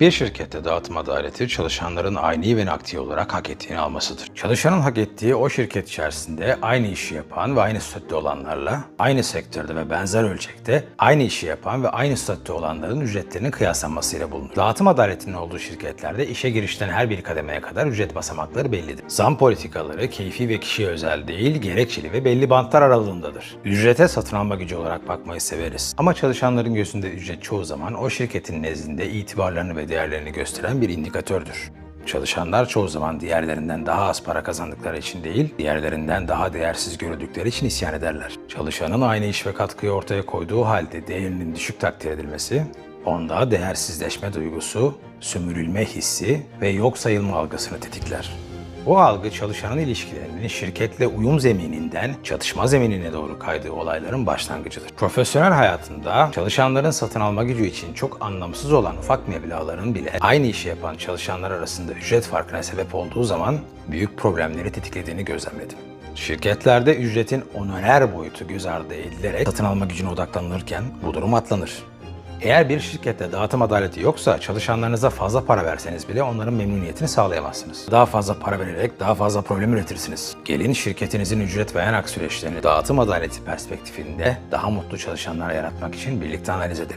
Bir şirkette dağıtım adaleti çalışanların aynı ve nakdi olarak hak ettiğini almasıdır. Çalışanın hak ettiği o şirket içerisinde aynı işi yapan ve aynı statüde olanlarla aynı sektörde ve benzer ölçekte aynı işi yapan ve aynı statüde olanların ücretlerinin kıyaslanmasıyla bulunur. Dağıtım adaletinin olduğu şirketlerde işe girişten her bir kademeye kadar ücret basamakları bellidir. Zam politikaları keyfi ve kişiye özel değil, gerekçeli ve belli bantlar aralığındadır. Ücrete satın alma gücü olarak bakmayı severiz. Ama çalışanların gözünde ücret çoğu zaman o şirketin nezdinde itibarlarını ve değerlerini gösteren bir indikatördür. Çalışanlar çoğu zaman diğerlerinden daha az para kazandıkları için değil, diğerlerinden daha değersiz görüldükleri için isyan ederler. Çalışanın aynı iş ve katkıyı ortaya koyduğu halde değerinin düşük takdir edilmesi, onda değersizleşme duygusu, sömürülme hissi ve yok sayılma algısını tetikler. Bu algı çalışanın ilişkilerinin şirketle uyum zemininden çatışma zeminine doğru kaydığı olayların başlangıcıdır. Profesyonel hayatında çalışanların satın alma gücü için çok anlamsız olan ufak meblağların bile aynı işi yapan çalışanlar arasında ücret farkına sebep olduğu zaman büyük problemleri tetiklediğini gözlemledim. Şirketlerde ücretin onorer boyutu göz ardı edilerek satın alma gücüne odaklanılırken bu durum atlanır. Eğer bir şirkette dağıtım adaleti yoksa çalışanlarınıza fazla para verseniz bile onların memnuniyetini sağlayamazsınız. Daha fazla para vererek daha fazla problem üretirsiniz. Gelin şirketinizin ücret ve enak süreçlerini dağıtım adaleti perspektifinde daha mutlu çalışanlar yaratmak için birlikte analiz edelim.